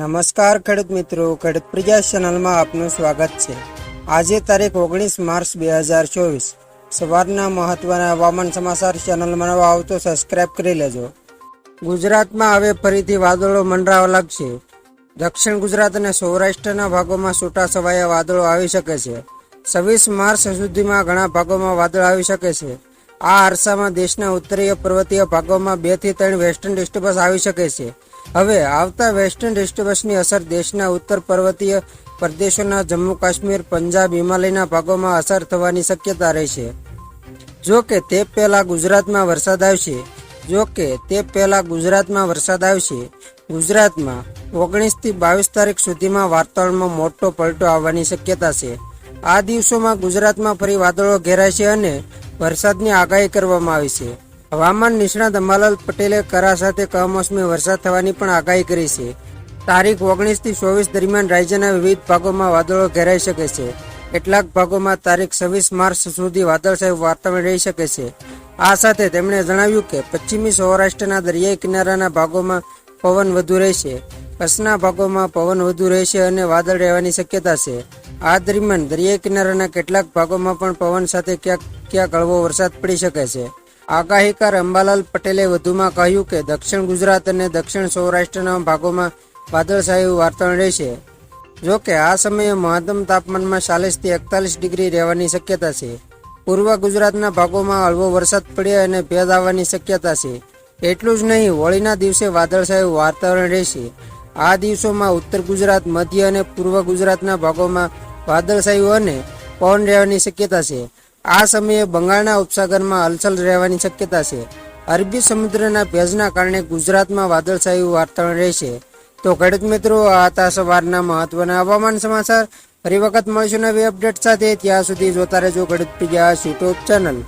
નમસ્કાર ખેડૂત મિત્રો, ખેડૂત પ્રજા ચેનલમાં આપનું સ્વાગત છે. આજે તારીખ ઓગણીસ માર્ચ બે હજાર ચોવીસ. સવારના મહત્વના હવામાન સમાચાર ચેનલમાં નવા આવતો સબસ્ક્રાઇબ કરી લેજો. ગુજરાતમાં હવે ફરીથી વાદળો મંડરાવા લાગશે. દક્ષિણ ગુજરાત અને સૌરાષ્ટ્રના ભાગોમાં છૂટાછવાયા વાદળો આવી શકે છે. છવ્વીસ માર્ચ સુધીમાં ઘણા ભાગોમાં વાદળ આવી શકે છે. આ અરસામાં દેશના ઉત્તરીય પર્વતીય ભાગોમાં બેથી ત્રણ વેસ્ટર્ન ડિસ્ટર્બન્સ આવી શકે છે. હવે આવતા વેસ્ટર્ન ડિસ્ટર્બન્સની અસર દેશના ઉત્તર પર્વતીય પ્રદેશોના જમ્મુ કાશ્મીર, પંજાબ, હિમાલયના ભાગોમાં અસર થવાની શક્યતા રહેશે જો કે તે પહેલા ગુજરાતમાં વરસાદ આવશે. જો કે તે પહેલા ગુજરાતમાં વરસાદ આવશે. ગુજરાતમાં ઓગણીસથી બાવીસ તારીખ સુધીમાં વાતાવરણમાં મોટો પલટો આવવાની શક્યતા છે. આ દિવસોમાં ગુજરાતમાં ફરી વાદળો ઘેરાશે અને વરસાદની આગાહી કરવામાં આવી છે. હવામાન નિષ્ણાત અંબાલાલ પટેલે કરા સાથે કમોસમી વરસાદ થવાની પણ આગાહી કરી છે. તારીખ ઓગણીસથી ચોવીસ દરમિયાન રાજ્યના વિવિધ ભાગોમાં વાદળો ઘેરાઈ શકે છે. કેટલાક ભાગોમાં તારીખ છવ્વીસ માર્ચ સુધી વાદળછાયું વાતાવરણ રહી શકે છે. આ સાથે તેમણે જણાવ્યું કે પશ્ચિમી સૌરાષ્ટ્રના દરિયાઈ કિનારાના ભાગોમાં પવન વધુ રહેશે. કચ્છના ભાગોમાં પવન વધુ રહેશે અને વાદળ રહેવાની શક્યતા છે. આ દરમિયાન દરિયાઈ કિનારાના કેટલાક ભાગોમાં પણ પવન સાથે ક્યાંક ક્યાંક હળવો વરસાદ પડી શકે છે. આગાહીકાર અંબાલાલ પટેલે વધુમાં કહ્યું કે દક્ષિણ ગુજરાત અને દક્ષિણ સૌરાષ્ટ્રના ભાગોમાં વાદળછાયું વાતાવરણ રહેશે. જો કે આ સમયે મહત્તમ તાપમાનમાં ચાલીસથી એકતાલીસ ડિગ્રી રહેવાની શક્યતા છે. પૂર્વ ગુજરાતના ભાગોમાં હળવો વરસાદ પડે અને ભેદ આવવાની શક્યતા છે. એટલું જ નહીં, હોળીના દિવસે વાદળછાયું વાતાવરણ રહેશે. આ દિવસોમાં ઉત્તર ગુજરાત, મધ્ય અને પૂર્વ ગુજરાતના ભાગોમાં વાદળછાયું અને પવન રહેવાની શક્યતા છે. આ સમયે બંગાળના ઉપસાગરમાં હલચલ રહેવાની શક્યતા છે. અરબી સમુદ્રના ભેજના કારણે ગુજરાતમાં વાદળછાયું વાતાવરણ રહેશે. તો ખેડૂત મિત્રો, આ હતા સવારના મહત્વના હવામાન સમાચાર. ફરી વખત મળીશું નવી અપડેટ સાથે. ત્યાં સુધી જોતા રહેજો ખેડૂત પ્રિયા યુટ્યુબ ચેનલ.